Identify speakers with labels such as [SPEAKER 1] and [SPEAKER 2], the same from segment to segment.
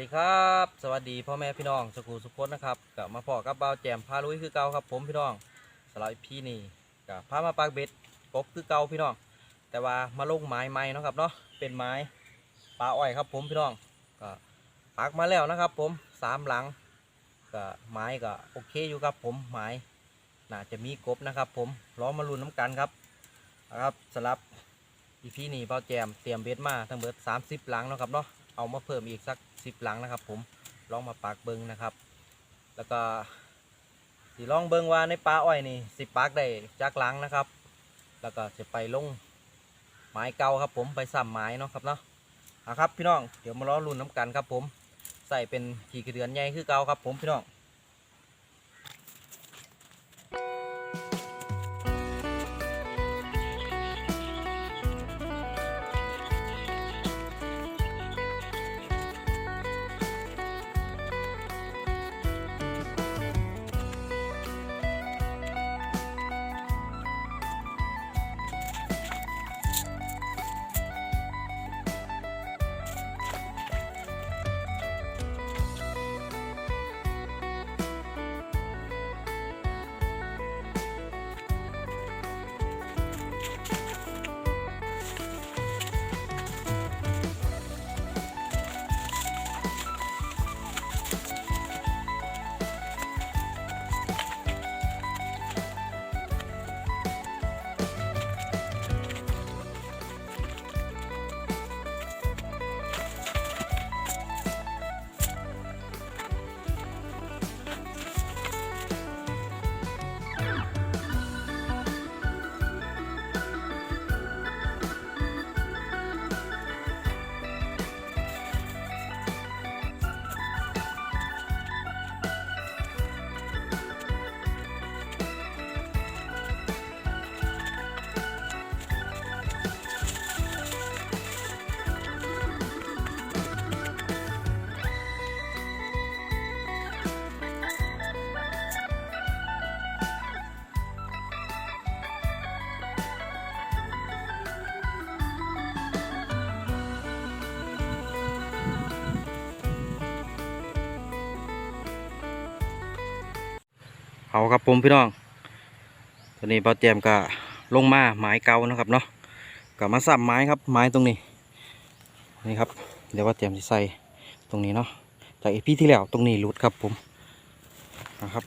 [SPEAKER 1] ดีครับ สวัสดีพ่อแม่พี่น้องสกูสุพจน์นะครับกับมาพอกับเบาแจมพาลุยคือเก่าครับ ผมพี่น้องสำหรับพี่นี่กับพามาปากเบ็ดกบคือเก่าพี่น้อง แต่ว่ามาลงไม้ใหม่นะครับเนาะเป็นไม้ปลาอ้อยครับ ผมพี่น้องก็ปักมาแล้วนะครับ ผมสามหลังก็ไม้ก็โอเคอยู่ครับ ผมไม้น่าจะมีกบนะครับ ผมล้อมาลุ้นน้ำกันครับนะครับสำหรับอีพีนี้เบาแจมเตรียมเบ็ดมาทั้งเบิด30หลังนะครับเนาะ เอามาเพิ่มอีกสักสิบหลังนะครับ ผมลองมาปากเบิงนะครับ แล้วก็สีลองเบิงว่าในปลาอ้อยนี่สิปากได้จากหลังนะครับ แล้วก็จะไปลงไม้เก่าครับ ผมไปซ้ำไม้เนาะครับเนาะเอาครับพี่น้องเดี๋ยวมาล้อรุ่นน้ำกันครับ ผมใส่เป็นขี่กระเดือนใหญ่คือเก่าครับ ผมพี่น้อง เอาครับผมพี่น้อง ตอนนี้เบาเตรียมก็ลงมาไม้เก่านะครับเนาะก็มาสับไม้ครับไม้ตรงนี้ นี่ครับ เดี๋ยวว่าเตรียมจะใส่ตรงนี้เนาะจากอีพีที่แล้วตรงนี้หลุดครับผมนะครับ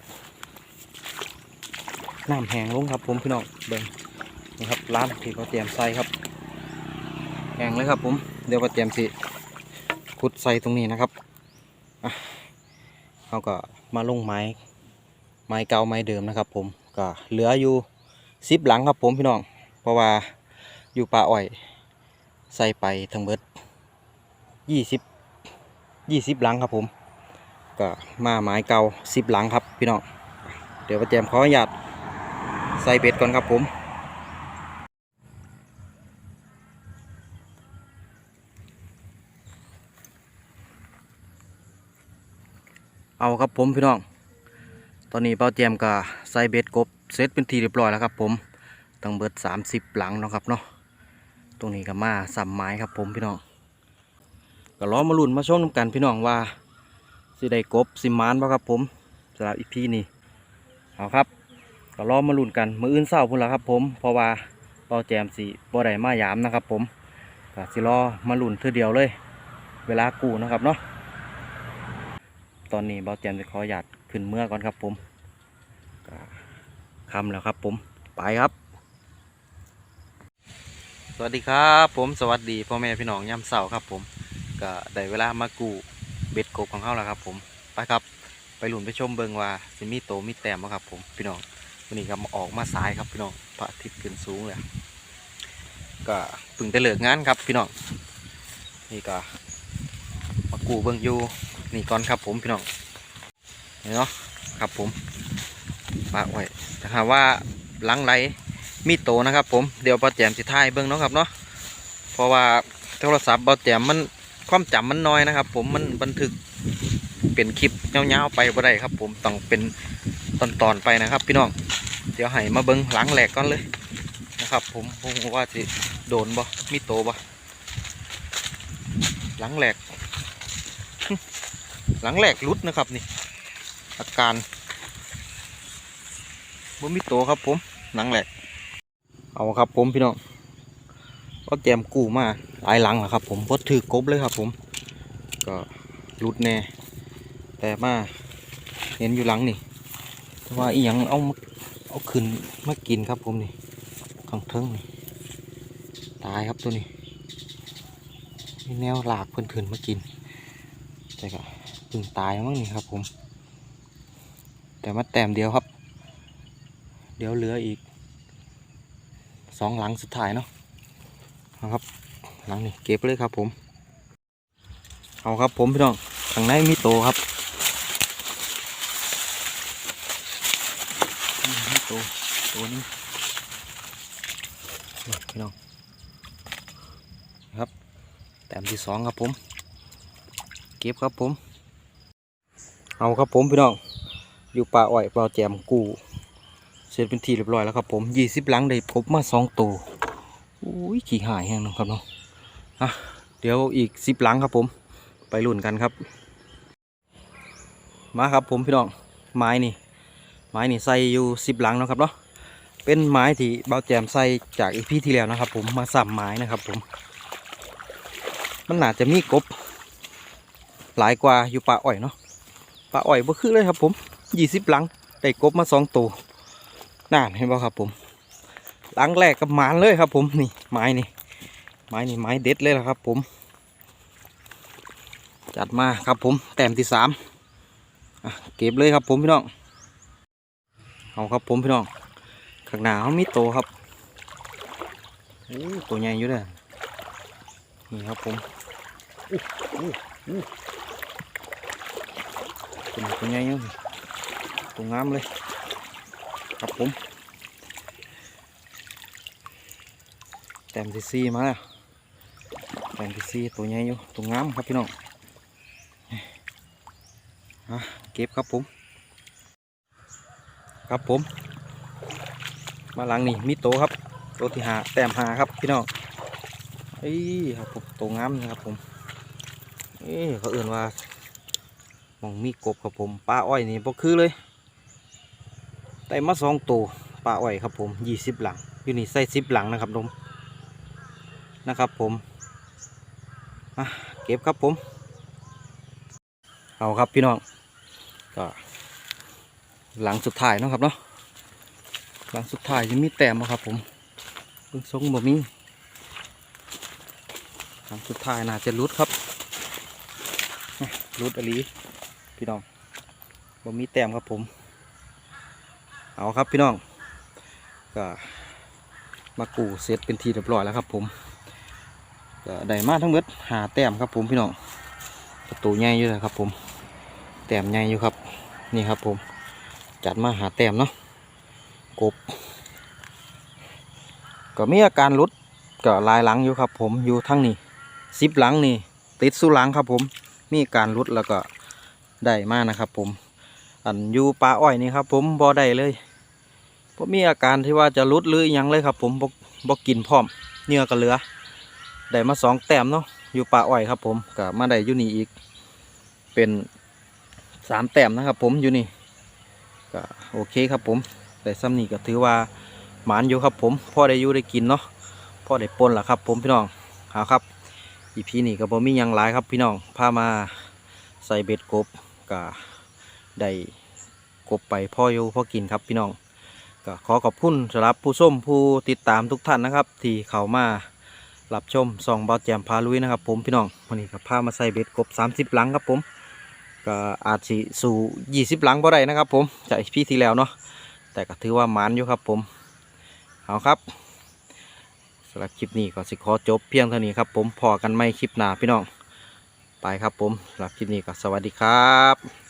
[SPEAKER 1] น้ำแห้งลงครับผมพี่น้องเบิ่งนี่ครับร้านที่เขาเตรียมใส่ครับแห้งเลยครับผมเดี๋ยวว่าเตรียมสิขุดใส่ตรงนี้นะครับอะเขาก็มาลงไม้ ม้เก่าไม้เดิมนะครับ ผมก็เหลืออยู่สิบหลังครับผมพี่น้อง เพราะว่าอยู่ป่าอ้อยใส่ไปทั้งเบิดยี่สิบยี่สิบหลังครับผมก็มาไม้เก่าสิบหลังครับพี่น้องเดี๋ยวประแจมขออนุญาตใส่เบ็ดก่อนครับผมเอาครับผมพี่น้อง ตอนนี้เป้าเจมก็ใส่เบ็ดกบเซตเป็นทีเรียบร้อยแล้วครับผมตั้งเบิด30หลังนะครับเนาะตรงนี้ก็มาสัมไม้ครับผมพี่น้องก็ล้อมาลุ่นมาชมน้ำกันพี่น้องว่าสิได้กบสิมานบ่ครับผมสำหรับอีพีนี้เอาครับก็ล้อมาลุ่นกันมืออื่นเศร้าพุ่นละครับผมเพราะว่าเป้าแจมสีบ่ได้มายามนะครับผมก็สิล้อมาลุ่นเทื่อเดียวเลย เวลากูนะครับเนาะตอนนี้เบาแจมจะขอหยาด ขึ้นเมื่อก่อนครับผมก็คำแล้วครับผมไปครับ สวัสดีครับผมสวัสดีพ่อแม่พี่น้องย่ำเสาครับผมก็ได้เวลามากูเบ็ดกบของเขาแล้วครับผมไปครับ ไปหลุนไปชมเบิงว่าสิมีโตมีแต้มบ่ครับผมพี่น้องวันนี้ก็มาออกมาสายครับพี่น้องพระอาทิตย์ขึ้นสูงเลยก็ปึงแต่เลิกงานครับพี่น้องนี่ก็มากูเบิงอยู่นี่ก่อนครับผมพี่น้อง เนาะครับผมปากไว้ถ้าหาว่าหลังไหลมีโตนะครับ ผมเดี๋ยวป้าแจมสิท้ายเบิ้งเนาะครับเนาะเพราะว่าโทรศัพท์ป้าแจมมันความจำมันน้อยนะครับ ผมมันบันทึกเป็นคลิปยาวๆไปบ่ได้ครับ ผมต้องเป็นตอนๆไปนะครับ พี่น้องเดี๋ยวให้มาเบิ้งหลังแหลกก่อนเลยนะครับ ผมผมว่าสิโดนบ่มีโตบ่หลังแหลก หลังแรกรุดนะครับนี่ อาการบ่มีโตครับผมหลังแรกเอาครับผมพี่น้องก็แจมกู้มาหลายหลังแล้วครับ ผมพดถือกบเลยครับ ผม ก็รุดแน่แต่มาเห็นอยู่หลังนี่แต่ว่าอีหยังเอาเอาขึ้นมากินครับผมนี่ข้างเทิงนี่ตายครับตัวนี้มีแนวหลากเพิ่นขึ้นมากินแต่ก็เพิ่งตายมั้งนี่ครับผม แต่มาแต้มเดียวครับ เดี๋ยวเหลืออีกสองหลังสุดท้ายเนาะเอาครับหลังนี่เก็บเลยครับผม เอาครับผมพี่น้องข้างในมีโตครับมีโตโตนี้นี่พี่น้องครับแต้มที่สองครับผม เก็บครับผม เอาครับผมพี่น้อง อยู่ป่าอ้อยป่าแจมกูเสร็จเป็นทีเรียบร้อยแล้วครับผมยี่สิบหลังได้พบมาสองตัวอุ้ยขี่หายแห้งนะครับเนาะอะเดี๋ยวอีกสิบหลังครับผม ไปลุ่นกันครับ มาครับผมพี่น้องไม้นี่ ไม้นี่ใส่อยู่สิบหลังนะครับเนาะเป็นไม้ที่เบาแจมใส่จากอีพีที่แล้วนะครับ ผมมาสับไม้นะครับผม มันน่าจะมีกบ หลายกว่าอยู่ป่าอ้อยเนาะป่าอ้อยบ่คือเลยครับผม ยี่สิบหลังได้กบมาสองตัวน่านเห็นบ่ครับผมหลังแรกกับหมานเลยครับ ผมนี่ไม้นี่ไม้นี่ไม้เด็ดเลยละครับ ผม จัดมาครับผมแต้มที่สามเก็บเลยครับผมพี่น้องเอาครับผมพี่น้องข้างหน้าเขามีโตครับโอ้ตัวใหญ่อยู่เลยนี่ครับผมอู้อู้อู้ตัวนี้ตัวใหญ่อยู่นี่ ตัวงามเลย ครับผม แต้มที่สี่มาแล้วแต้มที่สี่ตัวใหญ่อยู่ตัวงามครับพี่น้องเก็บครับผม ครับผม มาหลังนี่มีโตครับโตที่หาแต้มหาครับพี่น้องเอ้ยครับผมโตงามนะครับผมเอ้ยเขาเอื่นว่า มองมีกบครับผมปลาอ้อยนี่บ่คือเลย แต่มาสองตัวปลาอ้อยครับผมยี่สิบหลังอยู่นี่ใส่สิบหลังนะครับนมนะครับผมเก็บครับผม เอาครับพี่น้องก็หลังสุดท้ายนะครับเนาะหลังสุดท้ายจะมีแต้มบ่ครับผมเพิ่งทรงบ่มีหลังสุดท้ายน่าจะรุดครับรุดอหลีพี่น้องบ่มีแต้มครับผม เอาครับพี่น้องก็มากูเสร็จเป็นทีเรียบร้อยแล้วครับ ผมก็ได้มาทั้งหมดหาแต้มครับ ผมพี่น้องประตูใหญ่อยู่เลยครับ ผมแต้มใหญ่อยู่ครับนี่ครับ ผมจัดมาหาแต้มเนาะกบ ก็มีอาการลุดก็ลายหลังอยู่ครับ ผมอยู่ทั้งนี้ซิปหลังนี่ติดสู้หลังครับ ผมมีการลุดแล้วก็ได้มากนะครับ ผม อันอยู่ปลาอ้อยนี่ครับ ผมบ่ได้เลยผมมีอาการที่ว่าจะหลุดหรืออยังเลยครับ ผมบ่บ่กินพร้อมเนื้อก็เหลือได้มาสองแต้มเนาะอยู่ปลาอ้อยครับ ผมก็มาได้อยู่นี่อีก เป็นสามแต้มนะครับ ผมอยู่นี่ก็โอเคครับ ผมแต่ซ้ำนี่ก็ถือว่าหมานอยู่ครับ ผมพ่อได้อยู่ได้กินเนาะพ่อได้ปนล่ะครับ ผมพี่น้องเอาครับ อีพีนี่ก็บ่มียังหลายครับพี่น้องพามาใส่เบ็ดกบก็ ได้กบไปพ่ออยู่พ่อกินครับพี่น้องก็ขอขอบคุณสำหรับผู้ส้มผู้ติดตามทุกท่านนะครับ ที่เข้ามารับชมส่องเบาแจมพาลุยนะครับ ผมพี่น้องวันนี้ก็พามาใส่เบ็ดกบ 30 หลังครับผมก็อาจสิสู่ยี่สิบหลังบ่ได้นะครับ ผมจากพี่ที่แล้วเนาะแต่ก็ถือว่าหมันอยู่ครับผมเอาครับสำหรับคลิปนี้ก็สิขอจบเพียงเท่านี้ครับ ผมพอกันไม่คลิปหน้าพี่น้องไปครับผมสำหรับคลิปนี้ก็สวัสดีครับ